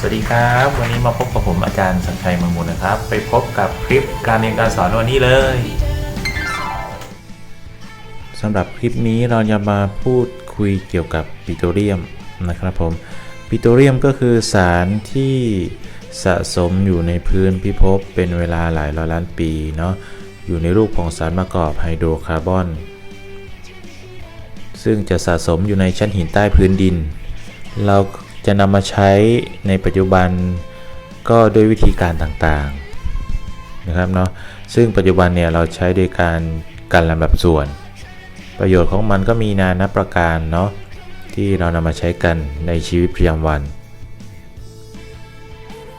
สวัสดีครับ วันนี้มาพบกับผมอาจารย์สัญชัยมังมูลนะครับ ไปพบกับคลิปการเรียนการสอนวันนี้เลยสำหรับคลิปนี้เราจะมาพูดคุยเกี่ยวกับปิโตรเลียมนะครับผมปิโตรเลียมก็คือสารที่สะสมอยู่ในพื้นพิภพเป็นเวลาหลายร้อยล้านปีเนาะอยู่ในรูปของสารประกอบไฮโดรคาร์บอน ซึ่งจะสะสมอยู่ในชั้นหินใต้พื้นดิน เรา จะนำมาใช้ในปัจจุบันก็ด้วยวิธีการต่างๆนะครับเนาะซึ่งปัจจุบันเนี่ยเราใช้โดยการกันลำดับส่วน ประโยชน์ของมันก็มีนานับประการเนาะที่เรานำมาใช้กันในชีวิตประจำวัน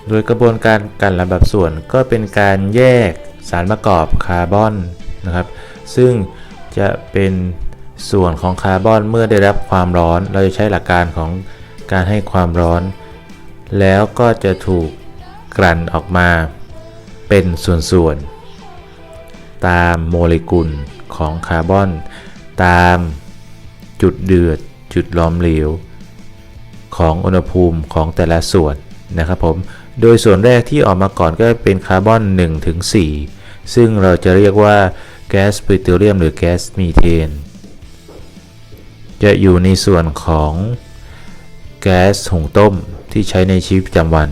โดยกระบวนการกันลำดับส่วนก็เป็นการแยกสารประกอบคาร์บอนนะครับ ซึ่งจะเป็นส่วนของคาร์บอนเมื่อได้รับความร้อน เราจะใช้หลักการของ การให้ความร้อน แล้วก็จะถูกกลั่นออกมาเป็นส่วนๆ ตามโมเลกุลของคาร์บอน ตามจุดเดือดจุดล้อมเหลว ของอุณหภูมิของแต่ละส่วนนะครับผม โดยส่วนแรกที่ออกมาก่อนก็เป็นคาร์บอน1ถึง4ซึ่งเราจะเรียกว่าแก๊สปิโตรเลียมหรือแก๊สมีเทน จะอยู่ในส่วนของ แก๊สหุงต้มที่ใช้ในชีวิตประจำวัน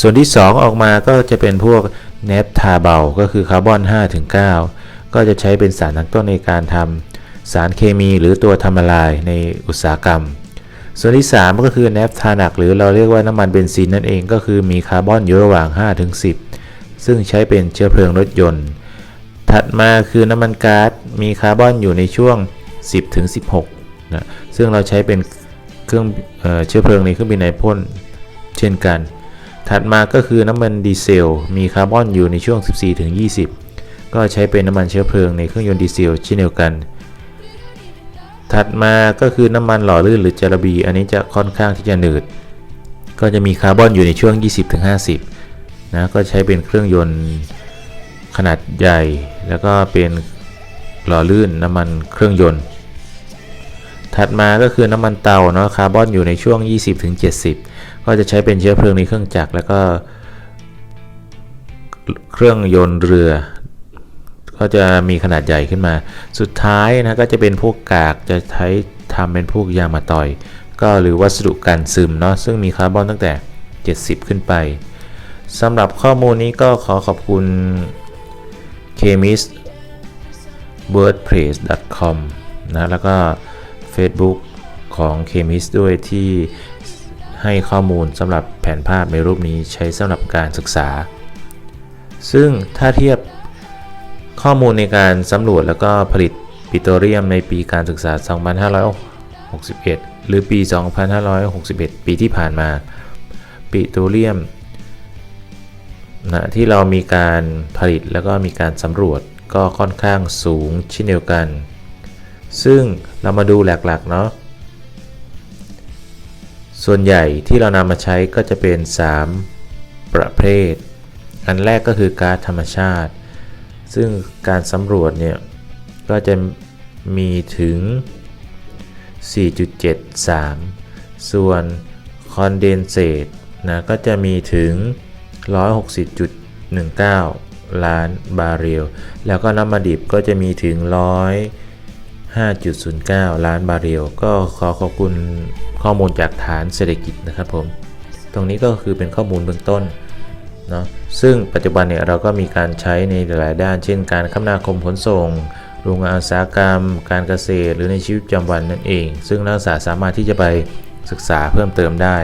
ส่วนที่ 2 ออกมาก็จะเป็นพวกเนฟทาเบลก็คือคาร์บอน5ถึง9ก็จะใช้เป็นสารตั้งต้นในการทำสารเคมีหรือตัวทำละลายในอุตสาหกรรม ส่วนที่ 3 ก็คือเนฟทานักหรือเราเรียกว่าน้ำมันเบนซินนั่นเองก็คือมีคาร์บอนอยู่ระหว่าง5ถึง10 ซึ่งใช้เป็นเชื้อเพลิงรถยนต์ ถัดมาคือน้ำมันก๊าซมีคาร์บอนอยู่ในช่วง 10ถึง16นะซึ่งเราใช้เป็น เครื่องเอเชื้อเพลิงในเครื่องบินไนพ่นเช่นกัน ถัดมาก็คือน้ำมันดีเซล มีคาร์บอนอยู่ในช่วง 14ถึง20 ก็ใช้เป็นน้ำมันเชื้อเพลิงในเครื่องยนต์ดีเซลเช่นเดียวกัน ถัดมาก็คือน้ำมันหล่อลื่นหรือจาระบี อันนี้จะค่อนข้างที่จะหนืด ก็จะมีคาร์บอนอยู่ในช่วง 20-50 นะ ก็ใช้เป็นเครื่องยนต์ขนาดใหญ่ แล้วก็เป็นหล่อลื่นน้ำมันเครื่องยนต์ ถัดมาก็คือน้ำมันเตาเนาะคาร์บอนอยู่ในช่วง 20-70 ก็จะใช้เป็นเชื้อเพลิงในเครื่องจักรแล้วก็เครื่องยนต์เรือ ก็จะมีขนาดใหญ่ขึ้นมา สุดท้ายนะก็จะเป็นพวกกากจะใช้ทำเป็นพวกยางมาต่อย ก็หรือวัสดุกันซึมเนาะซึ่งมีคาร์บอนตั้งแต่ 70 ขึ้นไปสำหรับข้อมูลนี้ก็ขอขอบคุณ chemist wordpress.com นะแล้วก็ Facebook ของ chemist ด้วยที่ให้ข้อมูลสำหรับแผนภาพในรูปนี้ใช้สำหรับการศึกษา ซึ่งถ้าเทียบข้อมูลในการสำรวจแล้วก็ผลิตปิโตรเลียมในปีการศึกษา 2561 หรือปี 2561 ปีที่ผ่านมา ปิโตรเลียมนะที่เรามีการผลิตแล้วก็มีการสำรวจก็ค่อนข้างสูงเช่นเดียวกัน ซึ่งเรามาดูหลักๆเนาะส่วนใหญ่ที่เรานำมาใช้ก็จะเป็น 3 ประเภท อันแรกก็คือก๊าซธรรมชาติ ซึ่งการสำรวจเนี่ย ก็จะมีถึง 4.73 ส่วนคอนเดนเซตนะก็จะมีถึง 160.19 ล้านบาร์เรล แล้วก็น้ำมันดิบก็จะมีถึง 5.09 ล้านบาเรล ก็ขอขอบคุณข้อมูลจากฐานเศรษฐกิจนะครับผม ตรงนี้ก็คือเป็นข้อมูลเบื้องต้นเนาะ ซึ่งปัจจุบันเนี่ยเราก็มีการใช้ในหลายด้าน เช่น การคมนาคมขนส่ง โรงงานอุตสาหกรรม การเกษตร หรือในชีวิตประจำวันนั่นเอง ซึ่งนักศึกษาสามารถที่จะไปศึกษาเพิ่มเติมได้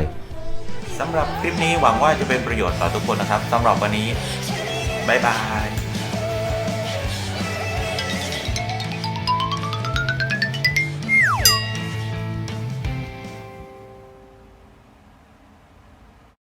สำหรับคลิปนี้หวังว่าจะเป็นประโยชน์ต่อทุกคนนะครับสำหรับวันนี้บ๊ายบาย